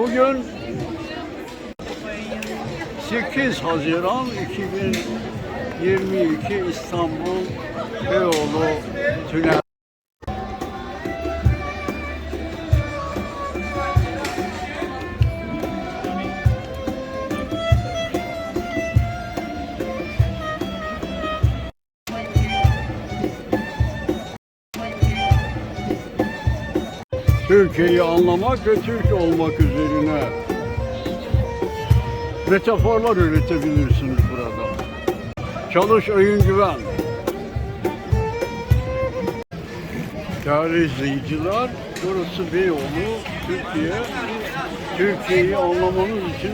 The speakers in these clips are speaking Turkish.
Bugün 8 Haziran 2022 İstanbul Beyoğlu Tünel. Türkiye'yi anlamak ve Türk olmak üzerine metaforlar üretebilirsiniz burada. Çalış Öğün Güven. Değerli izleyiciler, burası Beyoğlu, Türkiye. Türkiye'yi anlamanız için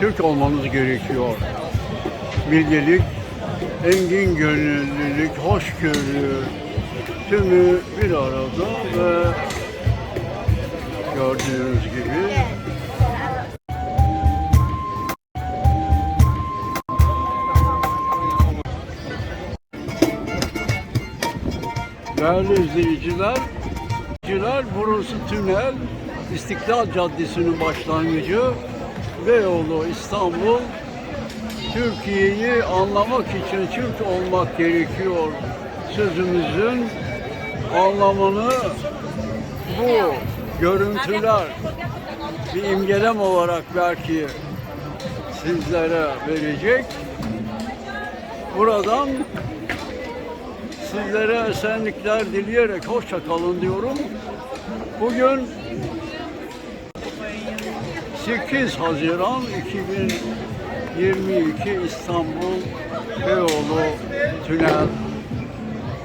Türk olmanız gerekiyor. Bilgelik, engin gönüllülük, hoşgörü, tümü bir arada ve gördüğünüz gibi Değerli izleyiciler, izleyiciler, burası tünel, İstiklal Caddesi'nin başlangıcı, Beyoğlu, İstanbul. Türkiye'yi anlamak için Türk olmak gerekiyor sözümüzün anlamını bu görüntüler bir imgelem olarak belki sizlere verecek. Buradan sizlere esenlikler dileyerek hoşça kalın diyorum. Bugün 8 Haziran 2022 İstanbul Beyoğlu Tünel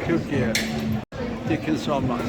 Türkiye. Tekin Salman.